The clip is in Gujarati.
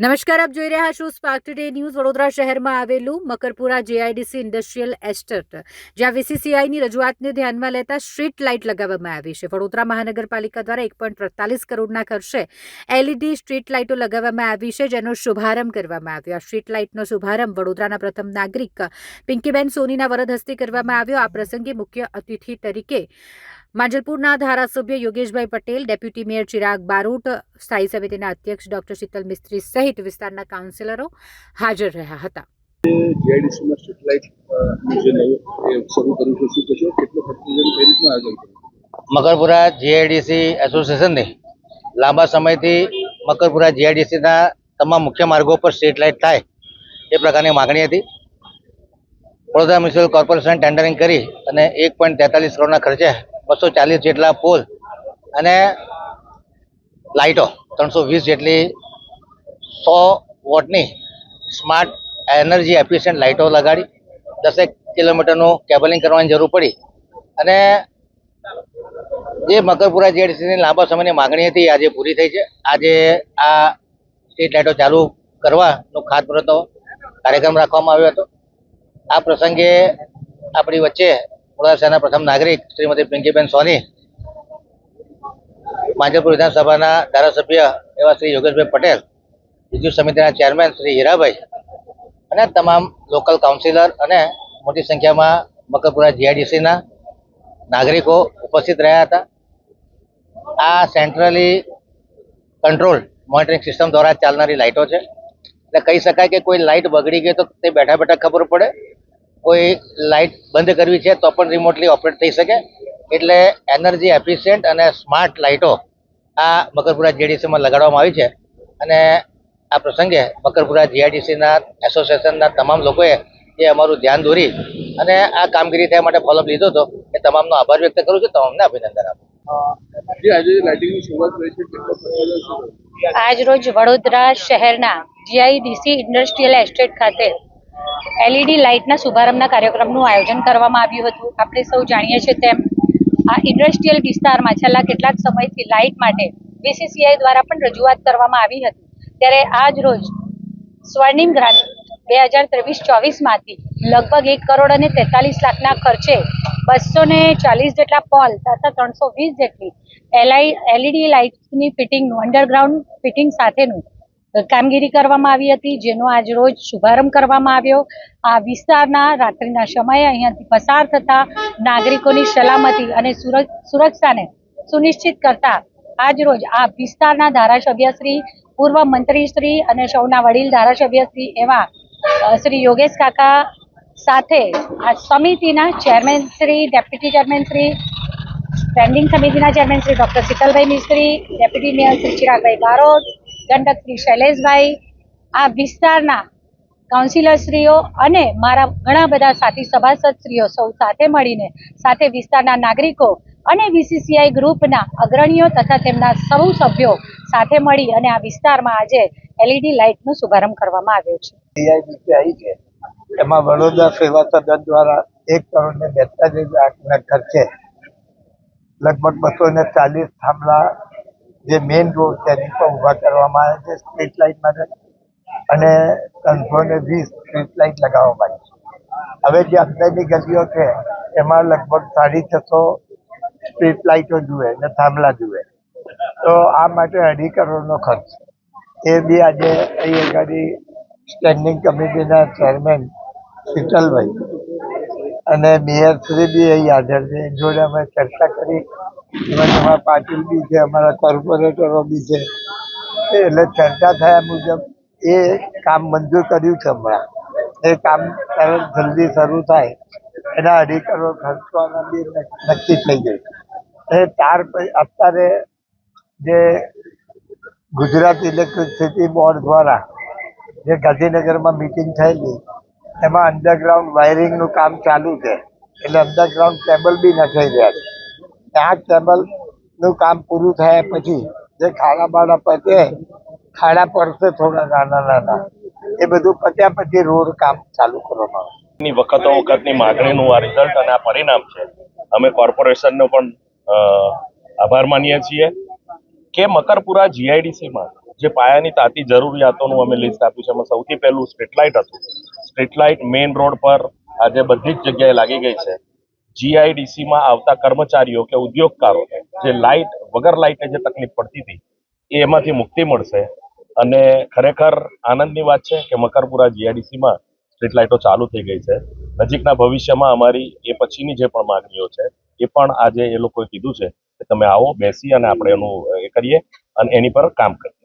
નમસ્કાર, આપ જોઈ રહ્યા છો સ્પાર્ક ટુડે ન્યૂઝ વડોદરા શહેરમાં આવેલું મકરપુરા જેઆઈડીસી ઇન્ડસ્ટ્રીયલ એસ્ટેટ જ્યાં વીસીસીઆઈની રજૂઆતને ધ્યાનમાં લેતા સ્ટ્રીટ લાઇટ લગાવવામાં આવી છે. વડોદરા મહાનગરપાલિકા દ્વારા એક પોઈન્ટ અડતાલીસ કરોડના ખર્ચે એલઈડી સ્ટ્રીટ લાઇટો લગાવવામાં આવી છે, જેનો શુભારંભ કરવામાં આવ્યો. આ સ્ટ્રીટ લાઇટનો શુભારંભ વડોદરાના પ્રથમ નાગરિક પિંકીબેન સોનીના વરદ હસ્તે કરવામાં આવ્યો. આ પ્રસંગે મુખ્ય અતિથિ તરીકે માંજલપુરના ધારાસભ્ય યોગેશભાઈ પટેલ ડેપ્યુટી મેયર ચિરાગ બારોટ સ્થાયી સમિતિના અધ્યક્ષ ડોક્ટર શીતલ મિસ્ત્રી સહિત વિસ્તારના કાઉન્સિલરો હાજર રહ્યા હતા. મકરપુરા જીઆઈડીસી એસોસિએશનને લાંબા સમયથી મકરપુરા જીઆઈડીસીના તમામ મુખ્ય માર્ગો પર સ્ટ્રીટ લાઇટ થાય એ પ્રકારની માગણી હતી. વડોદરા મ્યુનિસિપલ કોર્પોરેશન ટેન્ડરિંગ કરી અને એક પોઈન્ટ તેતાલીસ કરોડના ખર્ચે બસો ચાલીસ જેટલા પોલ અને લાઇટો, ત્રણસો વીસ જેટલી સો વોટની સ્માર્ટ એનર્જી એફિશિયન્ટ લાઇટો લગાડી, દસેક કિલોમીટરનું કેબલિંગ કરવાની જરૂર પડી. અને જે મકરપુરા જેડીસીની લાંબા સમયની માગણી હતી, આજે પૂરી થઈ છે. આજે આ સ્ટ્રીટ લાઇટો ચાલુ કરવાનો ખાતમુહૂર્તનો કાર્યક્રમ રાખવામાં આવ્યો હતો. આ પ્રસંગે આપણી વચ્ચે શહેરના પ્રથમ નાગરિક શ્રીમતી પિંકીબેન સોની, માંજલપુર વિધાનસભાના ધારાસભ્ય એવા શ્રી યોગેશભાઈ પટેલ, વિદ્યુત સમિતિના ચેરમેન શ્રી હીરાભાઈ અને તમામ લોકલ કાઉન્સિલર અને મોટી સંખ્યામાં મકરપુરા જીઆઈડીસીના નાગરિકો ઉપસ્થિત રહ્યા હતા. આ સેન્ટ્રલી કંટ્રોલ મોનિટરિંગ સિસ્ટમ દ્વારા ચાલનારી લાઇટો છે. એટલે કહી શકાય કે કોઈ લાઇટ બગડી ગઈ તો તે બેઠા બેઠા ખબર પડે. કોઈ લાઇટ બંધ કરવી છે તો પણ રિમોટલી ઓપરેટ થઈ શકે. એટલે એનર્જી એફિશિયન્ટ અને સ્માર્ટ લાઇટો આ મકરપુરા જીઆઈડીસીમાં લગાડવામાં આવી છે. અને આ પ્રસંગે મકરપુરા જીઆઈડીસીના એસોસિએશનના તમામ લોકોએ એ અમારું ધ્યાન દોરી અને આ કામગીરી થયા માટે ફોલોઅપ લીધો હતો. એ તમામનો આભાર વ્યક્ત કરું છું. તમામને અભિનંદન આપું. આજ આજરોજ વડોદરા શહેરના જીઆઈડીસી ઇન્ડસ્ટ્રીયલ એસ્ટેટ ખાતે એલઈડી લાઇટના શુભારંભના કાર્યક્રમનું આયોજન કરવામાં આવ્યું હતું. આપણે સૌ જાણીએ છીએ તેમ આ ઇન્ડસ્ટ્રીયલ વિસ્તારમાં છેલ્લા કેટલાક સમયથી લાઇટ માટે બીસીસીઆઈ દ્વારા પણ રજૂઆત કરવામાં આવી હતી. ત્યારે આજ રોજ સ્વર્ણિમ ગ્રાન્ટ બે હજાર ત્રેવીસ ચોવીસમાંથી લગભગ એક કરોડ અને તેતાલીસ લાખના ખર્ચે બસો ને ચાલીસ જેટલા પોલ તથા ત્રણસો વીસ જેટલી એલઆઈ એલઈડી લાઇટ્સની ફિટિંગનું અંડરગ્રાઉન્ડ ફિટિંગ સાથેનું કામગીરી કરવામાં આવી હતી, જેનો આજ રોજ શુભારંભ કરવામાં આવ્યો. આ વિસ્તારના રાત્રિના સમયે અહીંયાથી પસાર થતા નાગરિકોની સલામતી અને સુરક્ષ સુરક્ષાને સુનિશ્ચિત કરતા આજ રોજ આ વિસ્તારના ધારાસભ્ય શ્રી, પૂર્વ મંત્રી શ્રી અને સૌના વડીલ ધારાસભ્ય શ્રી એવા શ્રી યોગેશ કાકા સાથે આ સમિતિના chairman Shri, deputy chairman Shri, standing સમિતિના chairman Shri doctor Shitalbhai Mistry, deputy mayor Shri Chiragbhai Barot દંડક શ્રી શૈલેષભાઈ, આ વિસ્તારના કાઉન્સિલરશ્રીઓ અને મારા ઘણા બધા સાથી સભાસદશ્રીઓ સૌ સાથે મળીને, સાથે વિસ્તારના નાગરિકો અને બીસીસીઆઈ ગ્રુપના અગ્રણીઓ તથા તેમના સૌ સભ્યો સાથે મળી અને આ વિસ્તારમાં આજે એલઈડી લાઇટનો શુભારંભ કરવામાં આવ્યો છે. એમાં વડોદરા સેવા સદન દ્વારા એક કરોડ ને બેતાલીસ લાખના ખર્ચે લગભગ બસો ને ચાલીસ થાંભલા જે મેઇન રોડ તેની પણ ઊભા કરવામાં આવે છે સ્ટ્રીટ લાઇટ માટે. અને ત્રણસો ને વીસ સ્ટ્રીટ લાઇટ લગાવવામાં આવી છે હવે જે અંદરની ગલીઓ છે, એમાં લગભગ સાડી છસો સ્ટ્રીટ લાઇટો જુએ ને થાંભલા જુએ. તો આ માટે અઢી કરોડનો ખર્ચ. એ બી આજે અહીં આગળ સ્ટેન્ડિંગ કમિટીના ચેરમેન શીતલભાઈ અને મેયર શ્રી બી અહીં હાજર છે. જોડે અમે ચર્ચા કરી. તમારા પાટીલ બી છે, અમારા કોર્પોરેટરો બી છે. એટલે ચર્ચા થયા મુજબ એ કામ મંજૂર કર્યું છે હમણાં. એ કામ તરત જલ્દી શરૂ થાય. એના અઢી કરોડ ખર્ચવાના બી નક્કી થઈ ગયું એ ત્યાર પછી, અત્યારે જે ગુજરાત ઇલેક્ટ્રિસિટી બોર્ડ દ્વારા જે ગાંધીનગરમાં મિટિંગ થયેલી એમાં અંડરગ્રાઉન્ડ વાયરિંગનું કામ ચાલુ છે. એટલે અંડરગ્રાઉન્ડ કેબલ બી નખાઈ રહ્યા છે. આ કેબલનું કામ પૂરું થયા પછી જે ખાડા બાડા પતે, ખાડા પડશે થોડા નાના નાના, એ બધું પત્યા પછી રોડ કામ ચાલુ કરવામાં આવે. ની વખતો વખતની માગણીનું આ રિઝલ્ટ અને આ પરિણામ છે. અમે કોર્પોરેશનનો પણ આભાર માનીએ છીએ કે મકરપુરા જીઆઈડીસીમાં જે પાયાની તાતી જરૂરિયાતોનું અમે લિસ્ટ આપ્યું છે. એમાં સૌથી પહેલું સ્ટ્રીટ લાઇટ હતું. સ્ટ્રીટ લાઇટ મેઇન રોડ પર આજે બધી જ જગ્યાએ લાગી ગઈ છે. જીઆઈડીસીમાં આવતા કર્મચારીઓ કે ઉદ્યોગકારોને જે લાઇટ, વગર લાઇટે જે તકલીફ પડતી હતી, એ એમાંથી મુક્તિ મળશે. અને ખરેખર આનંદની વાત છે કે મકરપુરા જીઆઈડીસીમાં સ્ટ્રીટ લાઇટો ચાલુ થઈ ગઈ છે. નજીકના ભવિષ્યમાં અમારી એ પછીની જે પણ માંગણીઓ છે, એ પણ આજે એ લોકોએ કીધું છે કે તમે આવો, બેસી અને આપણે એનું એ કરીએ અને એની પર કામ કરીએ.